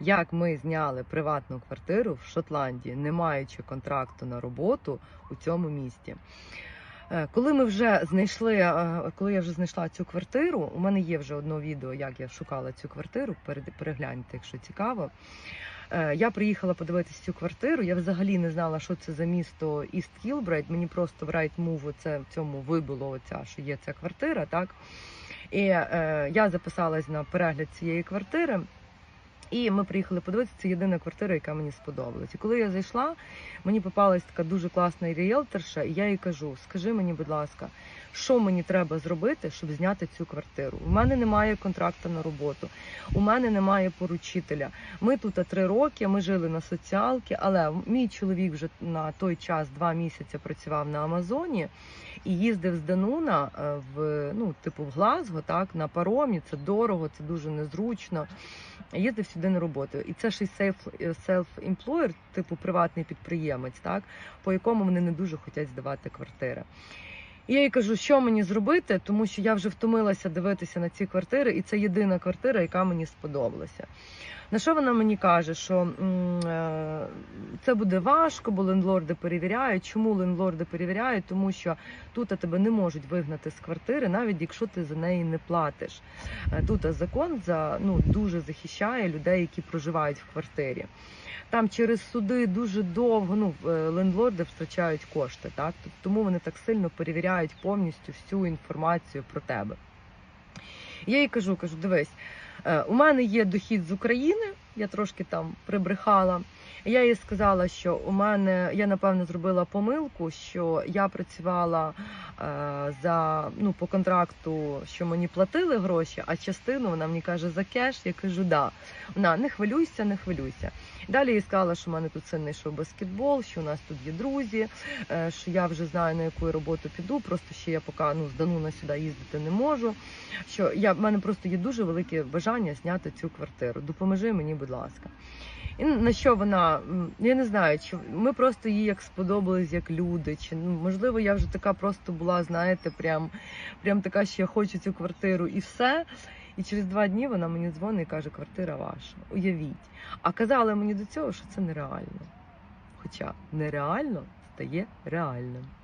Як ми зняли приватну квартиру в Шотландії, не маючи контракту на роботу у цьому місті. Е, Коли ми вже знайшли, е, коли я вже знайшла цю квартиру, у мене є вже одне відео, як я шукала цю квартиру. Перегляньте, якщо цікаво. Е, Я приїхала подивитися цю квартиру. Я взагалі не знала, що це за місто Іст Кілбрейт. Мені просто в Rightmove це в цьому вибило оця, що є ця квартира, так. І е, я записалась на перегляд цієї квартири. І ми приїхали подивитися, це єдина квартира, яка мені сподобалась. І коли я зайшла, мені попалась така дуже класна ріелторша, і я їй кажу: скажи мені, будь ласка, що мені треба зробити, щоб зняти цю квартиру? У мене немає контракту на роботу, у мене немає поручителя. Ми тут три роки, ми жили на соціалки, але мій чоловік вже на той час два місяці працював на Амазоні і їздив з Дануна е, в ну, типу в Глазго, так на паромі. Це дорого, це дуже незручно. Їздив сюди на роботу. І це ж і self- self-employer, типу приватний підприємець, так по якому вони не дуже хочуть здавати квартири. І я їй кажу, що мені зробити, тому що я вже втомилася дивитися на ці квартири, і це єдина квартира, яка мені сподобалася. На що вона мені каже, що е, це буде важко, бо лендлорди перевіряють. Чому лендлорди перевіряють? Тому що тут тебе не можуть вигнати з квартири, навіть якщо ти за неї не платиш. Е, Тут закон за ну дуже захищає людей, які проживають в квартирі. Там через суди дуже довго ну е, лендлорди втрачають кошти, так тому вони так сильно перевіряють повністю всю інформацію про тебе. Я їй кажу, кажу, дивись, е, у мене є дохід з України, я трошки там прибрехала. Я їй сказала, що у мене я напевно зробила помилку, що я працювала е, за ну по контракту, що мені платили гроші, а частину вона мені каже за кеш. Я кажу, да. Вона не хвилюйся, не хвилюйся. Далі їй сказала, що в мене тут сильний шоу баскетбол, що у нас тут є друзі, е, що я вже знаю на яку роботу піду. Просто ще я поки ну з Дануна сюди їздити не можу. Що я в мене просто є дуже велике бажання зняти цю квартиру. Допоможи мені, будь ласка. І на що вона, я не знаю, чи ми просто їй як сподобались як люди, чи ну, можливо я вже така просто була, знаєте, прям, прям така, що я хочу цю квартиру і все. І через два дні вона мені дзвонить і каже, квартира ваша. Уявіть. А казала мені до цього, що це нереально. Хоча нереально стає реальним.